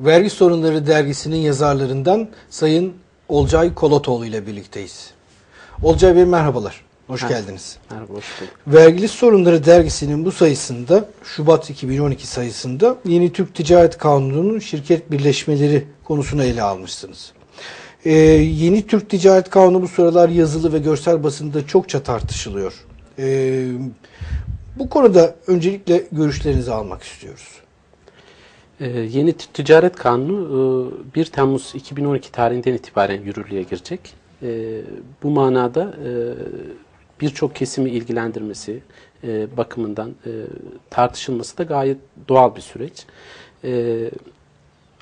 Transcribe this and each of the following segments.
Vergi Sorunları dergisinin yazarlarından Sayın Olcay Kolatoğlu ile birlikteyiz. Olcay Bey merhabalar. Hoş Merhaba. geldiniz. Merhaba, hoş bulduk. Vergili Sorunları dergisinin bu sayısında Şubat 2012 sayısında Yeni Türk Ticaret Kanunu'nun şirket birleşmeleri konusunu ele almışsınız. Ee, Yeni Türk Ticaret Kanunu bu sıralar yazılı ve görsel basında çokça tartışılıyor. Ee, bu konuda öncelikle görüşlerinizi almak istiyoruz. Ee, yeni ticaret kanunu e, 1 Temmuz 2012 tarihinden itibaren yürürlüğe girecek. E, bu manada e, birçok kesimi ilgilendirmesi e, bakımından e, tartışılması da gayet doğal bir süreç. E,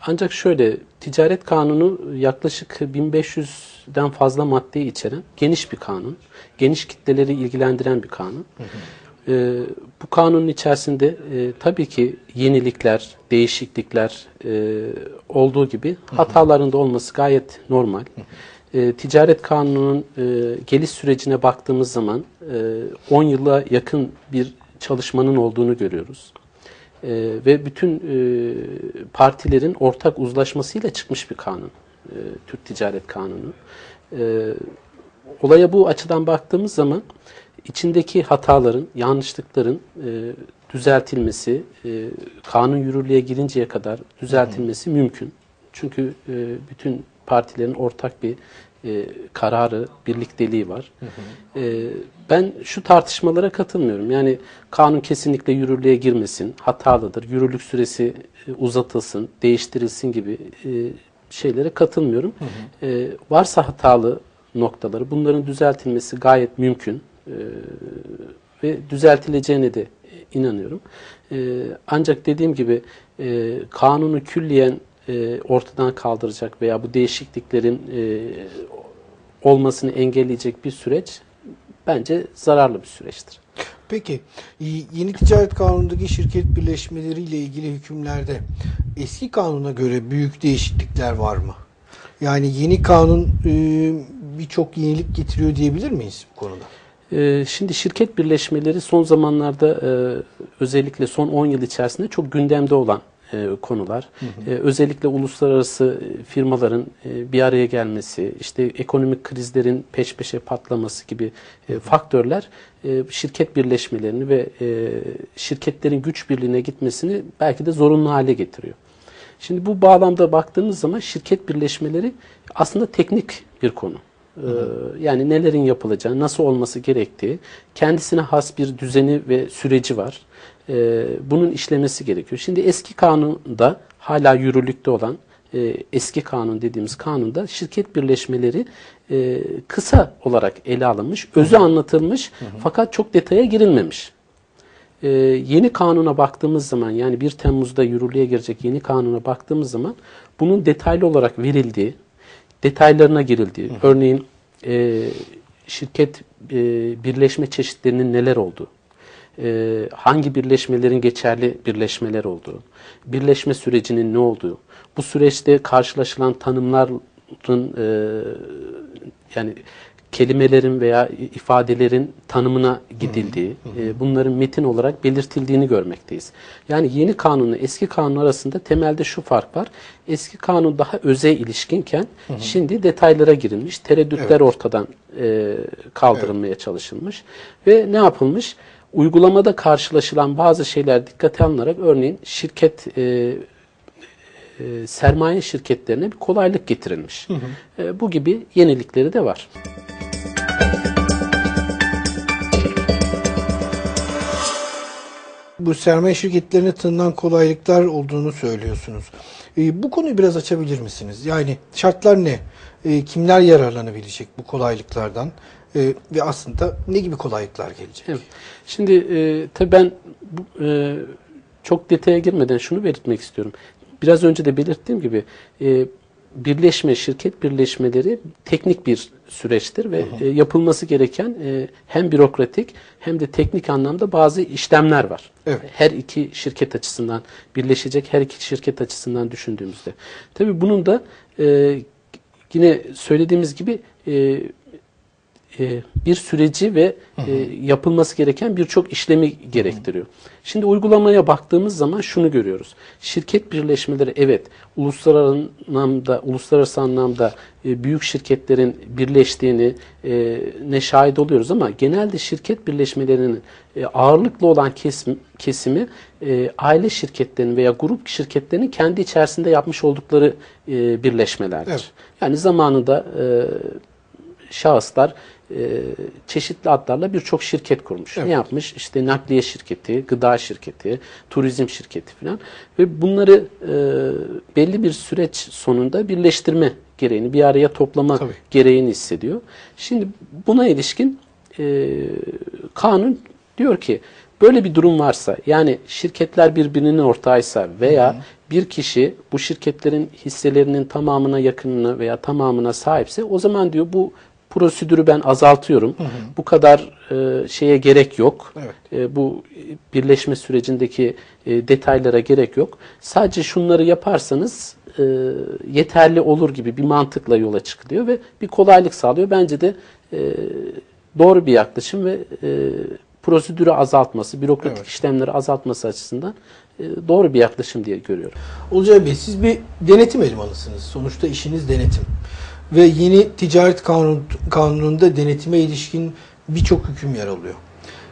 ancak şöyle, ticaret kanunu yaklaşık 1500'den fazla maddeyi içeren geniş bir kanun. Geniş kitleleri ilgilendiren bir kanun. Ee, bu kanunun içerisinde e, tabii ki yenilikler, değişiklikler e, olduğu gibi hataların da olması gayet normal. E, ticaret kanununun e, geliş sürecine baktığımız zaman e, 10 yıla yakın bir çalışmanın olduğunu görüyoruz. E, ve bütün e, partilerin ortak uzlaşmasıyla çıkmış bir kanun. E, Türk Ticaret Kanunu. E, olaya bu açıdan baktığımız zaman içindeki hataların, yanlışlıkların e, düzeltilmesi, e, kanun yürürlüğe girinceye kadar düzeltilmesi mümkün. Çünkü e, bütün partilerin ortak bir e, kararı, birlikteliği var. E, ben şu tartışmalara katılmıyorum. Yani kanun kesinlikle yürürlüğe girmesin, hatalıdır, yürürlük süresi e, uzatılsın, değiştirilsin gibi e, şeylere katılmıyorum. E, varsa hatalı noktaları, bunların düzeltilmesi gayet mümkün e, ve düzeltileceğine de inanıyorum. E, ancak dediğim gibi e, kanunu külliyen e, ortadan kaldıracak veya bu değişikliklerin e, olmasını engelleyecek bir süreç bence zararlı bir süreçtir. Peki yeni ticaret kanunundaki şirket birleşmeleriyle ilgili hükümlerde eski kanuna göre büyük değişiklikler var mı? Yani yeni kanun e, birçok yenilik getiriyor diyebilir miyiz bu konuda? Ee, Şimdi şirket birleşmeleri son zamanlarda e, özellikle son 10 yıl içerisinde çok gündemde olan e, konular. E, Özellikle uluslararası firmaların e, bir araya gelmesi, işte ekonomik krizlerin peş peşe patlaması gibi e, faktörler e, şirket birleşmelerini ve şirketlerin güç birliğine gitmesini belki de zorunlu hale getiriyor. Şimdi bu bağlamda baktığımız zaman şirket birleşmeleri aslında teknik bir konu. Ee, Yani nelerin yapılacağı, nasıl olması gerektiği, kendisine has bir düzeni ve süreci var. Ee, Bunun işlemesi gerekiyor. Şimdi eski kanunda hala yürürlükte olan e, eski kanun dediğimiz kanunda şirket birleşmeleri e, kısa olarak ele alınmış, özü anlatılmış fakat çok detaya girilmemiş. Ee, yeni kanuna baktığımız zaman yani 1 Temmuz'da yürürlüğe girecek yeni kanuna baktığımız zaman bunun detaylı olarak verildiği, detaylarına girildiği, örneğin e, şirket e, birleşme çeşitlerinin neler olduğu, e, hangi birleşmelerin geçerli birleşmeler olduğu, birleşme sürecinin ne olduğu, bu süreçte karşılaşılan tanımların e, yani kelimelerin veya ifadelerin tanımına gidildiği, e, bunların metin olarak belirtildiğini görmekteyiz. Yani yeni kanunla eski kanun arasında temelde şu fark var. Eski kanun daha öze ilişkinken şimdi detaylara girilmiş, tereddütler ortadan e, kaldırılmaya çalışılmış ve ne yapılmış? Uygulamada karşılaşılan bazı şeyler dikkate alınarak örneğin şirket e, sermaye şirketlerine bir kolaylık getirilmiş. E, bu gibi yenilikleri de var. Bu sermaye şirketlerine tanınan kolaylıklar olduğunu söylüyorsunuz. E, bu konuyu biraz açabilir misiniz? Yani şartlar ne? E, kimler yararlanabilecek bu kolaylıklardan? E, ve aslında ne gibi kolaylıklar gelecek? Evet. Şimdi e, tabii ben bu, e, çok detaya girmeden şunu belirtmek istiyorum. Biraz önce de belirttiğim gibi e, birleşme, şirket birleşmeleri teknik bir süreçtir ve e, yapılması gereken e, hem bürokratik hem de teknik anlamda bazı işlemler var. Evet. Her iki şirket açısından, birleşecek her iki şirket açısından düşündüğümüzde. Tabii bunun da e, yine söylediğimiz gibi e, bir süreci ve e, yapılması gereken birçok işlemi gerektiriyor. Şimdi uygulamaya baktığımız zaman şunu görüyoruz. Şirket birleşmeleri evet uluslararası anlamda uluslararası anlamda e, büyük şirketlerin birleştiğini e, ne şahit oluyoruz ama genelde şirket birleşmelerinin e, ağırlıklı olan kesim, kesimi e, aile şirketlerinin veya grup şirketlerinin kendi içerisinde yapmış oldukları e, birleşmelerdir. Evet. Yani zamanında e, şahıslar e, çeşitli adlarla birçok şirket kurmuş. Evet. Ne yapmış? İşte nakliye şirketi, gıda şirketi, turizm şirketi falan ve bunları e, belli bir süreç sonunda birleştirme gereğini, bir araya toplama Tabii. gereğini hissediyor. Şimdi buna ilişkin e, kanun diyor ki böyle bir durum varsa yani şirketler birbirinin ortağıysa veya bir kişi bu şirketlerin hisselerinin tamamına yakınına veya tamamına sahipse o zaman diyor bu prosedürü ben azaltıyorum. Bu kadar e, şeye gerek yok. Evet. E, bu birleşme sürecindeki e, detaylara gerek yok. Sadece şunları yaparsanız e, yeterli olur gibi bir mantıkla yola çıkılıyor ve bir kolaylık sağlıyor. Bence de e, doğru bir yaklaşım ve e, prosedürü azaltması, bürokratik Evet. işlemleri azaltması açısından e, doğru bir yaklaşım diye görüyorum. Olcay Bey siz bir denetim elemanısınız. Sonuçta işiniz denetim. Ve yeni ticaret kanun, kanununda denetime ilişkin birçok hüküm yer alıyor.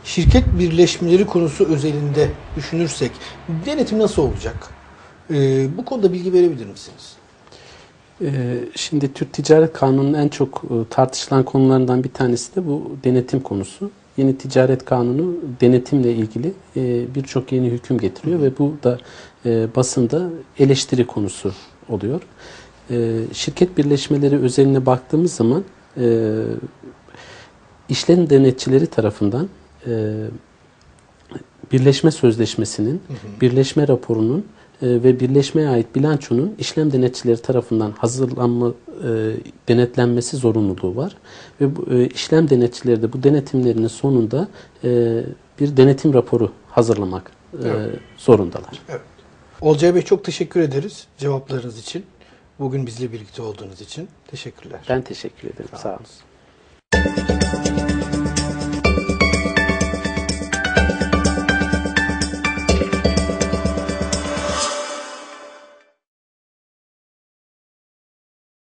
Şirket birleşmeleri konusu özelinde düşünürsek denetim nasıl olacak? Ee, bu konuda bilgi verebilir misiniz? Ee, Şimdi Türk Ticaret Kanunu'nun en çok e, tartışılan konularından bir tanesi de bu denetim konusu. Yeni Ticaret Kanunu denetimle ilgili e, birçok yeni hüküm getiriyor ve bu da e, basında eleştiri konusu oluyor. E, Şirket birleşmeleri özeline baktığımız zaman e, işlem denetçileri tarafından e, birleşme sözleşmesinin, birleşme raporunun e, ve birleşmeye ait bilançonun işlem denetçileri tarafından hazırlanma, e, denetlenmesi zorunluluğu var. Ve bu, e, işlem denetçileri de bu denetimlerinin sonunda e, bir denetim raporu hazırlamak e, Evet. zorundalar. Evet. Olcay Bey çok teşekkür ederiz cevaplarınız için. Bugün bizle birlikte olduğunuz için. Teşekkürler. Ben teşekkür ederim. Sağ olun.